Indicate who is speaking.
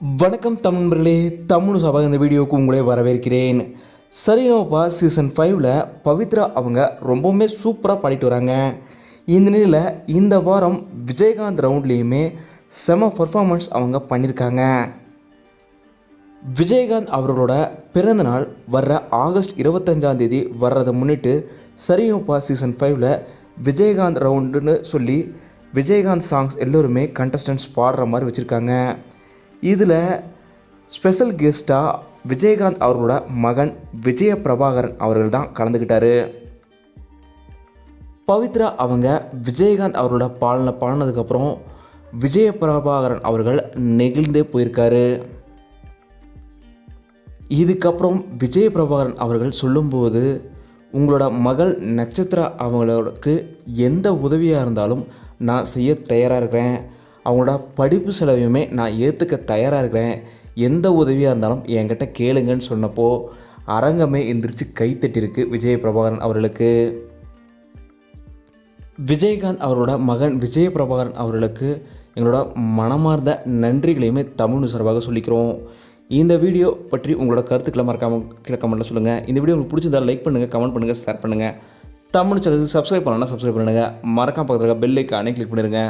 Speaker 1: வணக்கம் தமிழர்களே தமிழ் சபா இந்த வீடியோவுக்கு உங்களே வரவேற்கிறேன். சரிகமப்பா சீசன் ஃபைவ்ல பவித்ரா அவங்க ரொம்பவுமே சூப்பராக பாடிட்டு வராங்க. இந்த நிலையில் இந்த வாரம் விஜயகாந்த் ரவுண்ட்லேயுமே செம பர்ஃபார்மன்ஸ் அவங்க பண்ணியிருக்காங்க விஜயகாந்த் அவர்களோட பிறந்தநாள் வர்ற ஆகஸ்ட் இருபத்தஞ்சாம் தேதி வர்றதை முன்னிட்டு சரிகமப்பா சீசன் ஃபைவ்ல விஜயகாந்த் ரவுண்டுன்னு சொல்லி விஜயகாந்த் சாங்ஸ் எல்லோருமே கண்டஸ்டன்ஸ் பாடுற மாதிரி வச்சுருக்காங்க. இதில் ஸ்பெஷல் கெஸ்ட்டாக விஜயகாந்த் அவர்களோட மகன் விஜய பிரபாகரன் அவர்கள் தான் கலந்துக்கிட்டாரு பவித்ரா அவங்க விஜயகாந்த் அவரோட பாலனை பாடினதுக்கப்புறம் விஜய பிரபாகரன் அவர்கள் நெகிழ்ந்தே போயிருக்காரு. இதுக்கப்புறம் விஜய பிரபாகரன் அவர்கள் சொல்லும்போது உங்களோட மகள் நட்சத்திரா அவங்களுக்கு எந்த உதவியாக இருந்தாலும் நான் செய்ய தயாராக இருக்கிறேன். அவங்களோட படிப்பு செலவையுமே நான் ஏற்றுக்க தயாராக இருக்கிறேன். எந்த உதவியாக இருந்தாலும் என்கிட்ட கேளுங்கன்னு சொன்னப்போ அரங்கமே எந்திரிச்சு கைத்தட்டிருக்கு விஜய பிரபாகரன் அவர்களுக்கு. விஜயகாந்த் அவரோட மகன் விஜய பிரபாகரன் அவர்களுக்கு எங்களோட மனமார்ந்த நன்றிகளையுமே தமிழ் சார்பாக சொல்லிக்கிறோம். இந்த வீடியோ பற்றி உங்களோட கருத்துக்களை மறக்காமல் கீழே கமெண்ட்டில் சொல்லுங்கள் இந்த வீடியோ உங்களுக்கு பிடிச்சிருந்தால் லைக் பண்ணுங்கள் கமெண்ட் பண்ணுங்கள் ஷேர் பண்ணுங்கள் தமிழ் சேனலுக்கு சப்ஸ்கிரைப் பண்ணலாம் சப்ஸ்கிரைப் பண்ணுங்கள் மறக்காம பக்கத்தில் பெல் ஐக்கானே கிளிக் பண்ணிடுங்க.